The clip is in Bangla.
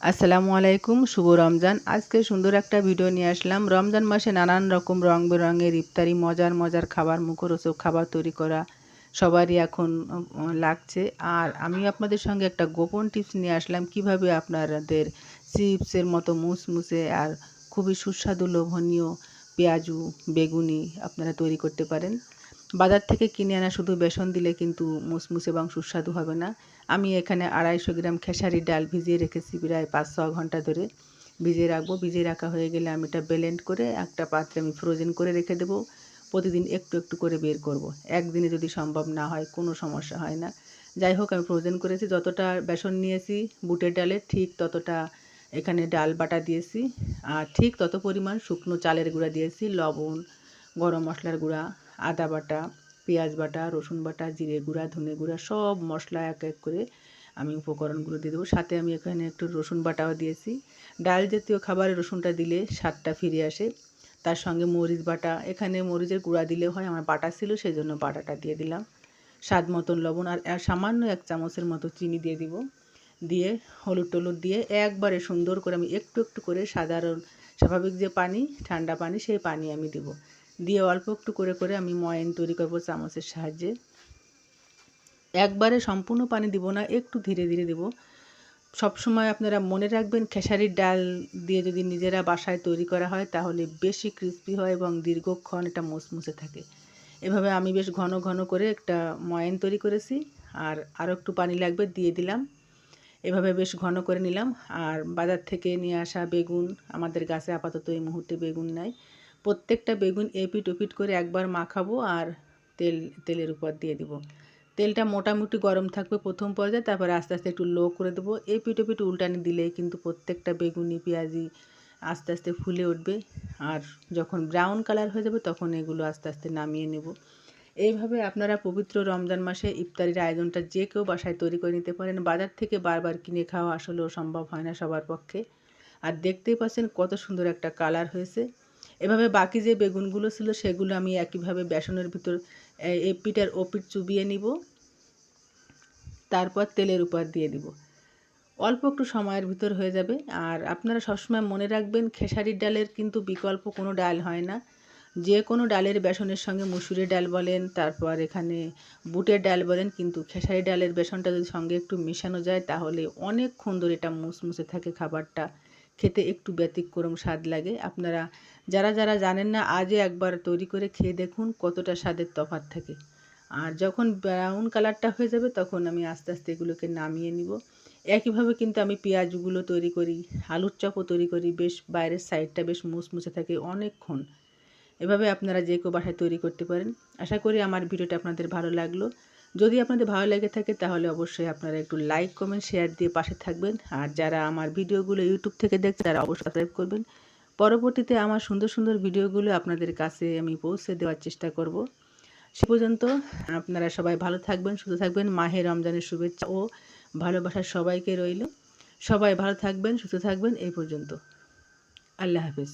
আসসালামু আলাইকুম, শুভ রমজান। আজকে সুন্দর একটা ভিডিও নিয়ে আসলাম। রমজান মাসে নানান রকম রং বেরঙের ইফতারি, মজার মজার খাবার, মুখরোচক খাবার তৈরি করা সবারই এখন লাগছে। আর আমি আপনাদের সঙ্গে একটা গোপন টিপস নিয়ে আসলাম, কীভাবে আপনাদের চিপসের মতো মুসমুসে আর খুবই সুস্বাদু, লোভনীয় পেঁয়াজু, বেগুনি আপনারা তৈরি করতে পারেন। বাজার থেকে কিনে আনা শুধু বেসন দিলে কিন্তু মুসমুসে এবং সুস্বাদু হবে না। আমি এখানে আড়াইশো গ্রাম খেসারি ডাল ভিজিয়ে রেখেছি প্রায় পাঁচ ছ ঘণ্টা ধরে। ভিজিয়ে রাখব। ভিজিয়ে রাখা হয়ে গেলে আমি এটা ব্লেন্ড করে একটা পাত্রে আমি ফ্রোজেন করে রেখে দেবো। প্রতিদিন একটু একটু করে বের করব। একদিনে যদি সম্ভব না হয়, কোনো সমস্যা হয় না। যাই হোক, আমি ফ্রোজেন করেছি। যতটা বেসন নিয়েছি বুটের ডালে, ঠিক ততটা এখানে ডাল বাটা দিয়েছি। আর ঠিক তত পরিমাণ শুকনো চালের গুঁড়া দিয়েছি, লবণ, গরম মশলার গুঁড়া আদা বাটা, পেঁয়াজ বাটা, রসুন বাটা, জিরে গুঁড়া, ধনে গুঁড়া, সব মশলা এক এক করে আমি উপকরণগুলো দিয়ে দেবো। সাথে আমি এখানে একটু রসুন বাটাও দিয়েছি। ডাল জাতীয় খাবারে রসুনটা দিলে স্বাদটা ফিরে আসে। তার সঙ্গে মরিচ বাটা, এখানে মরিচের গুঁড়া দিলে হয়, আমার বাটা ছিল সেই জন্য বাটাটা দিয়ে দিলাম। স্বাদ মতন লবণ আর সামান্য এক চামচের মতো চিনি দিয়ে দিব। দিয়ে হলুদ টলুদ দিয়ে একবারে সুন্দর করে আমি একটু একটু করে সাধারণ, স্বাভাবিক যে পানি, ঠান্ডা পানি, সেই পানি আমি দেবো। দিয়ে অল্প একটু করে করে আমি ময়ন তৈরি করব চামচের সাহায্যে। একবারে সম্পূর্ণ পানি দিব না, একটু ধীরে ধীরে দেব। সবসময় আপনারা মনে রাখবেন, খেসারির ডাল দিয়ে যদি নিজেরা বাসায় তৈরি করা হয় তাহলে বেশি ক্রিস্পি হয় এবং দীর্ঘক্ষণ এটা মুসমুসে থাকে। এভাবে আমি বেশ ঘন ঘন করে একটা ময়ন তৈরি করেছি আর আরও একটু পানি লাগবে দিয়ে দিলাম। এভাবে বেশ ঘন করে নিলাম। আর বাজার থেকে নিয়ে আসা বেগুন, আমাদের গাছে আপাতত এই মুহূর্তে বেগুন নাই। প্রত্যেকটা বেগুন এপিট ওপিট করে একবার মাখাবো আর তেল, তেলের উপর দিয়ে দিব। তেলটা মোটামুটি গরম থাকবে প্রথম পর্যায়ে, তারপরে আস্তে আস্তে একটু লো করে দেবো। এপিট ওপিট উল্টানি দিলেই কিন্তু প্রত্যেকটা বেগুনি, পেঁয়াজি আস্তে আস্তে ফুলে উঠবে আর যখন ব্রাউন কালার হয়ে যাবে তখন এগুলো আস্তে আস্তে নামিয়ে নেব। এইভাবে আপনারা পবিত্র রমজান মাসে ইফতারির আয়োজনটা যে কেউ বাসায় তৈরি করে নিতে পারেন, বাজার থেকে বারবার কিনে খাওয়া আসলেও সম্ভব হয় না সবার পক্ষে। আর দেখতেই পাচ্ছেন কত সুন্দর একটা কালার হয়েছে। এভাবে বাকি যে বেগুনগুলো ছিল সেগুলো আমি একইভাবে বেসনের ভিতর এপিট আর ওপিট চুবিয়ে নিব। তারপর তেলের উপর দিয়ে দিব। অল্প একটু সময়ের ভিতর হয়ে যাবে। আর আপনারা সবসময় মনে রাখবেন, খেসারির ডালের কিন্তু বিকল্প কোনো ডাল হয় না। যে কোনো ডালের বেসনের সঙ্গে মুসুরের ডাল বলেন, তারপর এখানে বুটের ডাল বলেন, কিন্তু খেসারি ডালের বেসনটা যদি সঙ্গে একটু মেশানো যায়, তাহলে অনেকক্ষণ ধরে এটা মুসমুসে থাকে খাবারটা। খেতে একটু ব্যতিক্রম স্বাদ লাগে। আপনারা যারা যারা জানেন না, আজই একবার তৈরি করে খেয়ে দেখুন কতটা স্বাদের তফাৎ থাকে। আর যখন ব্রাউন কালারটা হয়ে যাবে তখন আমি আস্তে আস্তে এগুলোকে নামিয়ে নিব। একইভাবে কিন্তু আমি পেঁয়াজগুলো তৈরি করি, আলুর চপও তৈরি করি, বেশ বাইরের সাইডটা বেশ মুসমুসে থাকে অনেকক্ষণ। এভাবে আপনারা যে কেউ বাসায় তৈরি করতে পারেন। আশা করি আমার ভিডিওটা আপনাদের ভালো লাগল। যদি আপনাদের ভালো লেগে থাকে, তাহলে অবশ্যই আপনারা একটু লাইক কমেন্ট শেয়ার দিয়ে পাশে থাকবেন। আর যারা আমার ভিডিওগুলো ইউটিউব থেকে দেখছে তারা অবশ্যই সাবস্ক্রাইব করবেন। পরবর্তীতে আমার সুন্দর সুন্দর ভিডিওগুলো আপনাদের কাছে আমি পৌঁছে দেওয়ার চেষ্টা করব। সে পর্যন্ত আপনারা সবাই ভালো থাকবেন, সুস্থ থাকবেন। মাহে রমজানের শুভেচ্ছা ও ভালোবাসার সবাইকে রইল। সবাই ভালো থাকবেন, সুস্থ থাকবেন। এই পর্যন্ত। আল্লাহ হাফেজ।